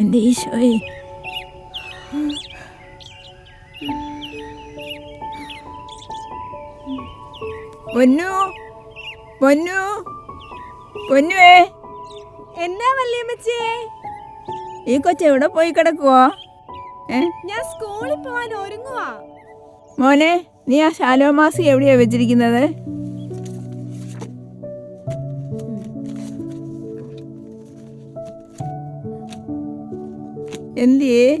എന്റെ ഈശോയെ. പൊന്നു പൊന്നു പൊന്നുവേ എന്നാ വല്യമ്മച്ചേ? ഈ കൊച്ചു എവിടെ പോയി കിടക്കുവോ? ഏ? ഞാൻ സ്കൂളിൽ പോവാൻ ഒരുങ്ങുവാ. മോനെ നീ ആ ശാലോ മാസിക എവിടെയാ വെച്ചിരിക്കുന്നത്? എന്തിയേ?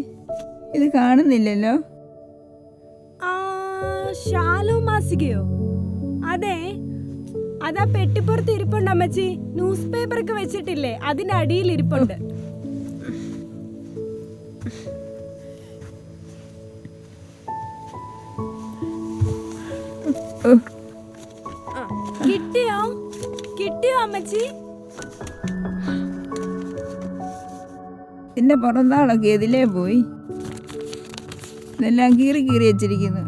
ഇത് കാണുന്നില്ലല്ലോ. മാസികയോ? അതെ. അതാ പെട്ടിപ്പുറത്ത് ഇരിപ്പുണ്ട് അമ്മച്ചി. ന്യൂസ് പേപ്പർ ഒക്കെ വെച്ചിട്ടില്ലേ? അതിന്റെ അടിയിൽ ഇരിപ്പുണ്ട്. കിട്ടിയോ? കിട്ടിയോ അമ്മച്ചി? ഇതിന്റെ പുറന്താളൊക്കെ എതിലേ പോയി. ഇതെല്ലാം കീറി കീറി വെച്ചിരിക്കുന്നു.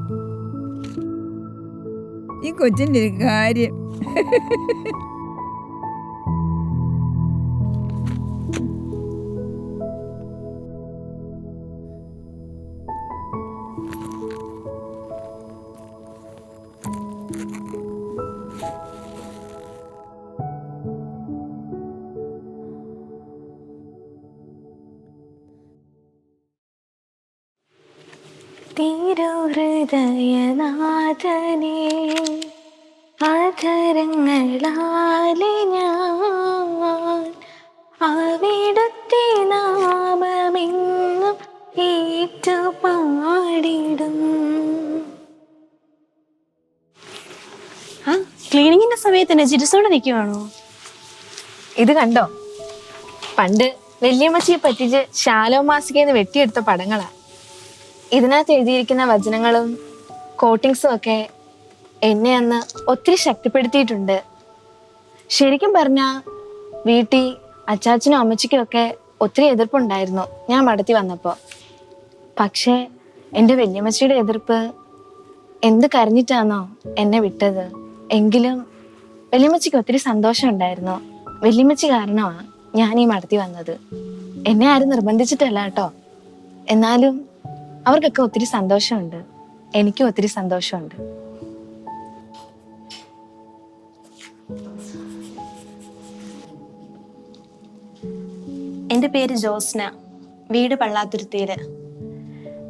ഈ കൊച്ചിന്റെ ഒരു കാര്യം. തിരുഹൃദയനാഥനെ ആധരങ്ങളാലെ ഞാൻ അവിടുത്തെ നാമമെന്നും ഏറ്റുപാടിടും. ആ ക്ലീനിങ്ങിന്റെ സമയത്ത് നെജിരിസോടെ നിൽക്കുവാണോ ഇത് കണ്ടോ? പണ്ട് വല്യമ്മച്ചിയെ പറ്റിച്ച് ശാലോ മാസികയിൽ നിന്ന് വെട്ടിയെടുത്ത പടങ്ങളാ. ഇതിനകത്ത് എഴുതിയിരിക്കുന്ന വചനങ്ങളും കോട്ടിങ്സും ഒക്കെ എന്നെ അന്ന് ഒത്തിരി ശക്തിപ്പെടുത്തിയിട്ടുണ്ട്. ശരിക്കും പറഞ്ഞാ വീട്ടിൽ അച്ചാച്ചനും അമ്മച്ചിക്കും ഒക്കെ ഒത്തിരി എതിർപ്പുണ്ടായിരുന്നു ഞാൻ മടത്തി വന്നപ്പോൾ പക്ഷേ എന്റെ വല്യമ്മച്ചിയുടെ എതിർപ്പ് എന്ത് കരഞ്ഞിട്ടാണോ എന്നെ വിട്ടത്? എങ്കിലും വല്യമ്മച്ചിക്ക് ഒത്തിരി സന്തോഷം ഉണ്ടായിരുന്നു വല്യമ്മച്ചി കാരണമാണ് ഞാൻ ഈ മടത്തി വന്നത്. എന്നെ ആരും നിർബന്ധിച്ചിട്ടല്ല കേട്ടോ. എന്നാലും അവർക്കൊക്കെ ഒത്തിരി സന്തോഷമുണ്ട്. എനിക്കും ഒത്തിരി സന്തോഷമുണ്ട്. എന്റെ പേര് ജോസ്ന. വീട് പള്ളാത്തുരുത്തിയിൽ.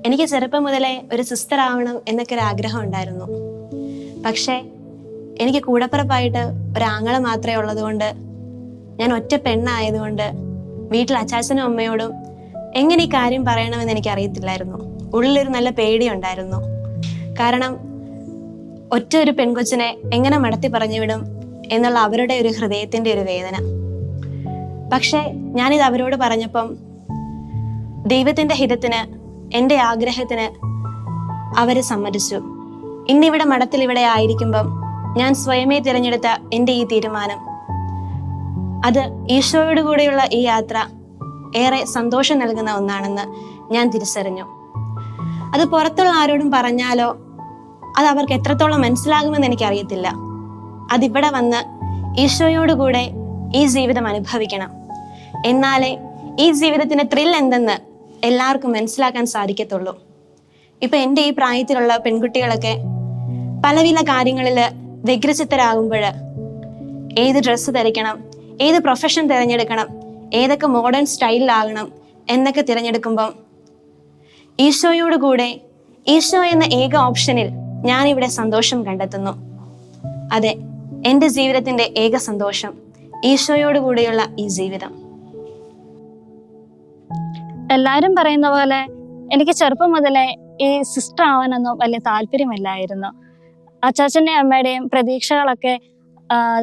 എനിക്ക് ചെറുപ്പം മുതലേ ഒരു സിസ്റ്റർ ആവണം എന്നൊക്കെ ഒരു ആഗ്രഹം ഉണ്ടായിരുന്നു. പക്ഷേ എനിക്ക് കൂടപ്പിറപ്പായിട്ട് ഒരാങ്ങളെ മാത്രമേ ഉള്ളതുകൊണ്ട് ഞാൻ ഒറ്റ പെണ്ണായതുകൊണ്ട് വീട്ടിൽ അച്ചാച്ചനും അമ്മയോടും എങ്ങനെ ഈ കാര്യം പറയണമെന്ന് എനിക്ക് അറിയത്തില്ലായിരുന്നു ഉള്ളിലൊരു നല്ല പേടിയുണ്ടായിരുന്നു. കാരണം ഒറ്റ ഒരു പെൺകൊച്ചിനെ എങ്ങനെ മടത്തി പറഞ്ഞു വിടും എന്നുള്ള അവരുടെ ഒരു ഹൃദയത്തിന്റെ ഒരു വേദന. പക്ഷേ ഞാനിത് അവരോട് പറഞ്ഞപ്പം ദൈവത്തിന്റെ ഹിതത്തിന് എന്റെ ആഗ്രഹത്തിന് അവർ സമ്മതിച്ചു. ഇന്നിവിടെ മഠത്തിൽ ഇവിടെ ആയിരിക്കുമ്പം ഞാൻ സ്വയമേ തിരഞ്ഞെടുത്ത എന്റെ ഈ തീരുമാനം. അത് ഈശോയോട് കൂടെയുള്ള ഈ യാത്ര ഏറെ സന്തോഷം നൽകുന്ന ഒന്നാണെന്ന് ഞാൻ തിരിച്ചറിഞ്ഞു. അത് പുറത്തുള്ള ആരോടും പറഞ്ഞാലോ? അത് അവർക്ക് എത്രത്തോളം മനസ്സിലാകുമെന്ന് എനിക്കറിയത്തില്ല. അതിവിടെ വന്ന് ഈശോയോട് കൂടെ ഈ ജീവിതം അനുഭവിക്കണം. എന്നാലേ ഈ ജീവിതത്തിന്റെ ത്രിൽ എന്തെന്ന് എല്ലാവർക്കും മനസ്സിലാക്കാൻ സാധിക്കത്തുള്ളൂ. ഇപ്പൊ എന്റെ ഈ പ്രായത്തിലുള്ള പെൺകുട്ടികളൊക്കെ പലവിധ കാര്യങ്ങളിൽ വ്യഗ്രചിത്തരാകുമ്പോൾ ഏത് ഡ്രസ്സ് ധരിക്കണം ഏത് പ്രൊഫഷൻ തിരഞ്ഞെടുക്കണം ഏതൊക്കെ മോഡേൺ സ്റ്റൈലിലാകണം എന്നൊക്കെ തിരഞ്ഞെടുക്കുമ്പം ഈശോയോട് കൂടെ ഈശോ എന്ന ഏക ഓപ്ഷനിൽ ഞാൻ ഇവിടെ സന്തോഷം കണ്ടെത്തുന്നു. അതെ എന്റെ ജീവിതത്തിന്റെ ഏക സന്തോഷം ഈശോയോട് കൂടെയുള്ള ഈ ജീവിതം. എല്ലാരും പറയുന്ന പോലെ എനിക്ക് ചെറുപ്പം മുതലേ ഈ സിസ്റ്റർ ആവാനൊന്നും വലിയ താല്പര്യമില്ലായിരുന്നു. അച്ചാച്ചന്റെയും അമ്മയുടെയും പ്രതീക്ഷകളൊക്കെ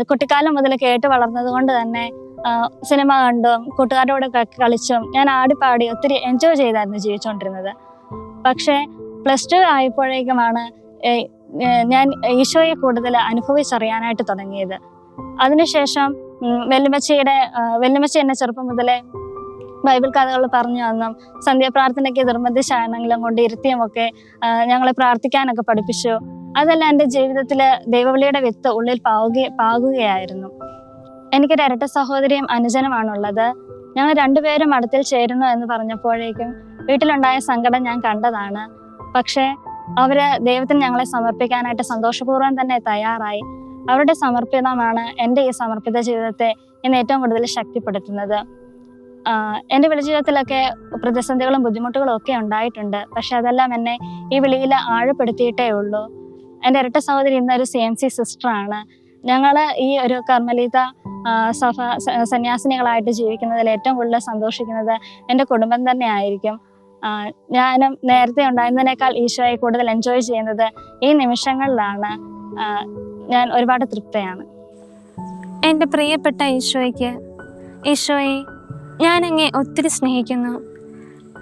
കുട്ടിക്കാലം മുതൽ കേട്ട് വളർന്നത് കൊണ്ട് തന്നെ സിനിമ കണ്ടും കൂട്ടുകാരുടെ കൂടെ കളിച്ചും ഞാൻ ആടിപ്പാടി ഒത്തിരി എൻജോയ് ചെയ്തായിരുന്നു ജീവിച്ചുകൊണ്ടിരുന്നത് പക്ഷേ പ്ലസ് ടു ആയപ്പോഴേക്കുമാണ് ഞാൻ ഈശോയെ കൂടുതൽ അനുഭവിച്ചറിയാനായിട്ട് തുടങ്ങിയത്. അതിനുശേഷം വെല്ലുമച്ചിയുടെ വെല്ലുമച്ചി എന്നെ ചെറുപ്പം മുതലേ ബൈബിൾ കഥകൾ പറഞ്ഞു തന്നും സന്ധ്യാപ്രാർത്ഥനയ്ക്ക് ശയനങ്ങളും കൊണ്ട് ഇരുത്തിയുമൊക്കെ ഞങ്ങളെ പ്രാർത്ഥിക്കാനൊക്കെ പഠിപ്പിച്ചു. അതെല്ലാം എന്റെ ജീവിതത്തിൽ ദൈവവിളിയുടെ വിത്ത് ഉള്ളിൽ പാവുക പാകുകയായിരുന്നു. എനിക്കൊരു ഇരട്ട സഹോദരിയും അനുജനുമാണുള്ളത്. ഞങ്ങൾ രണ്ടുപേരും മഠത്തിൽ ചേരുന്നു എന്ന് പറഞ്ഞപ്പോഴേക്കും വീട്ടിലുണ്ടായ സങ്കടം ഞാൻ കണ്ടതാണ്. പക്ഷേ അവർ ദൈവത്തിന് ഞങ്ങളെ സമർപ്പിക്കാനായിട്ട് സന്തോഷപൂർവം തന്നെ തയ്യാറായി. അവരുടെ സമർപ്പിതമാണ് എന്റെ ഈ സമർപ്പിത ജീവിതത്തെ ഇന്ന് ഏറ്റവും കൂടുതൽ ശക്തിപ്പെടുത്തുന്നത്. എന്റെ വിളി ജീവിതത്തിലൊക്കെ പ്രതിസന്ധികളും ബുദ്ധിമുട്ടുകളും ഒക്കെ ഉണ്ടായിട്ടുണ്ട്. പക്ഷെ അതെല്ലാം എന്നെ ഈ വിളിയിൽ ആഴപ്പെടുത്തിയിട്ടേ ഉള്ളൂ. എന്റെ ഇരട്ട സഹോദരി ഇന്നൊരു സി എം സി സിസ്റ്ററാണ്. ഞങ്ങൾ ഈ ഒരു കർമ്മലീത സഭ സന്യാസിനികളായിട്ട് ജീവിക്കുന്നതിൽ ഏറ്റവും കൂടുതൽ സന്തോഷിക്കുന്നത് എന്റെ കുടുംബം തന്നെ ആയിരിക്കും. ഞാനും നേരത്തെ ഉണ്ടായിരുന്നതിനേക്കാൾ ഈശോയെ കൂടുതൽ എൻജോയ് ചെയ്യുന്നത് ഈ നിമിഷങ്ങളിലാണ്. ഞാൻ ഒരുപാട് തൃപ്തയാണ്. എന്റെ പ്രിയപ്പെട്ട ഈശോയ്ക്ക് ഈശോയെ ഞാൻ അങ്ങേ ഒത്തിരി സ്നേഹിക്കുന്നു.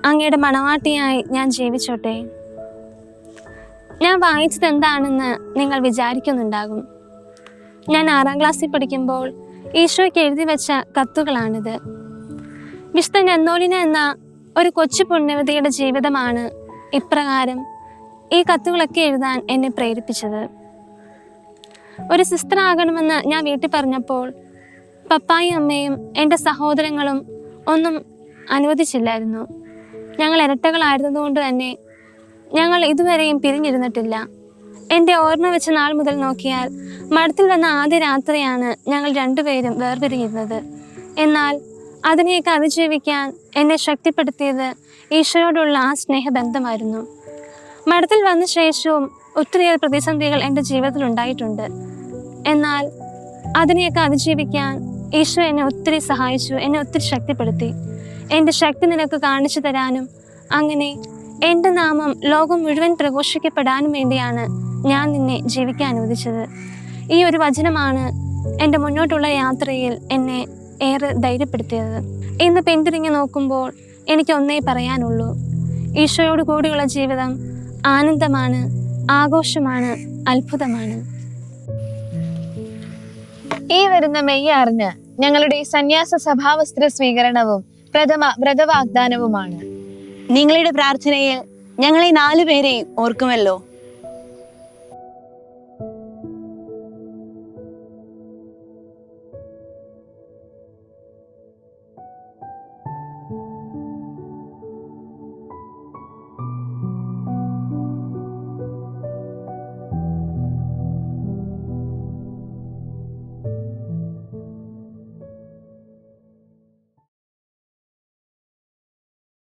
അങ്ങയുടെ മണവാട്ടിയായി ഞാൻ ജീവിച്ചോട്ടെ. ഞാൻ വായിച്ചത് എന്താണെന്ന് നിങ്ങൾ വിചാരിക്കുന്നുണ്ടാകും. ഞാൻ ആറാം ക്ലാസ്സിൽ പഠിക്കുമ്പോൾ ഈശോയ്ക്ക് എഴുതി വെച്ച കത്തുകളാണിത്. വിശുദ്ധ നെന്നോലിന എന്ന ഒരു കൊച്ചു പുണ്യവതിയുടെ ജീവിതമാണ് ഇപ്രകാരം ഈ കത്തുകളൊക്കെ എഴുതാൻ എന്നെ പ്രേരിപ്പിച്ചത്. ഒരു സിസ്റ്റർ ആകണമെന്ന് ഞാൻ വീട്ടിൽ പറഞ്ഞപ്പോൾ പപ്പായും അമ്മയും എന്റെ സഹോദരങ്ങളും ഒന്നും അനുവദിച്ചില്ലായിരുന്നു. ഞങ്ങൾ ഇരട്ടകളായിരുന്നതുകൊണ്ട് തന്നെ ഞങ്ങൾ ഇതുവരെയും പിരിഞ്ഞിരുന്നിട്ടില്ല. എന്റെ ഓർമ്മ വെച്ച നാൾ മുതൽ നോക്കിയാൽ മഠത്തിൽ വന്ന ആദ്യ രാത്രിയാണ് ഞങ്ങൾ രണ്ടുപേരും വേർപിരിഞ്ഞിരുന്നത് എന്നാൽ അതിനെയൊക്കെ അതിജീവിക്കാൻ എന്നെ ശക്തിപ്പെടുത്തിയത് ഈശോയോടുള്ള ആ സ്നേഹബന്ധമായിരുന്നു. മഠത്തിൽ വന്ന ശേഷവും ഒത്തിരിയേറെ പ്രതിസന്ധികൾ എന്റെ ജീവിതത്തിൽ ഉണ്ടായിട്ടുണ്ട്. എന്നാൽ അതിനെയൊക്കെ അതിജീവിക്കാൻ ഈശോ എന്നെ ഒത്തിരി സഹായിച്ചു എന്നെ ഒത്തിരി ശക്തിപ്പെടുത്തി. എന്റെ ശക്തി നിനക്ക് കാണിച്ചു തരാനും അങ്ങനെ എന്റെ നാമം ലോകം മുഴുവൻ പ്രഘോഷിക്കപ്പെടാനും വേണ്ടിയാണ് ഞാൻ നിന്നെ ജീവിക്കാൻ അനുവദിച്ചത്. ഈ ഒരു വചനമാണ് എന്റെ മുന്നോട്ടുള്ള യാത്രയിൽ എന്നെ ഏറെ ധൈര്യപ്പെടുത്തിയത്. ഇന്ന് പിന്തിരിഞ്ഞു നോക്കുമ്പോൾ എനിക്ക് ഒന്നേ പറയാനുള്ളൂ. ഈശോയോട് കൂടിയുള്ള ജീവിതം ആനന്ദമാണ് ആഘോഷമാണ് അത്ഭുതമാണ്. ഈ വരുന്ന മെയ് ആറിന് ഞങ്ങളുടെ സന്യാസ സഭാവസ്ത്ര സ്വീകരണവും പ്രഥമ വ്രതവാഗ്ദാനവുമാണ്. നിങ്ങളുടെ പ്രാർത്ഥനയിൽ ഞങ്ങളെ നാലുപേരെയും ഓർക്കുമല്ലോ.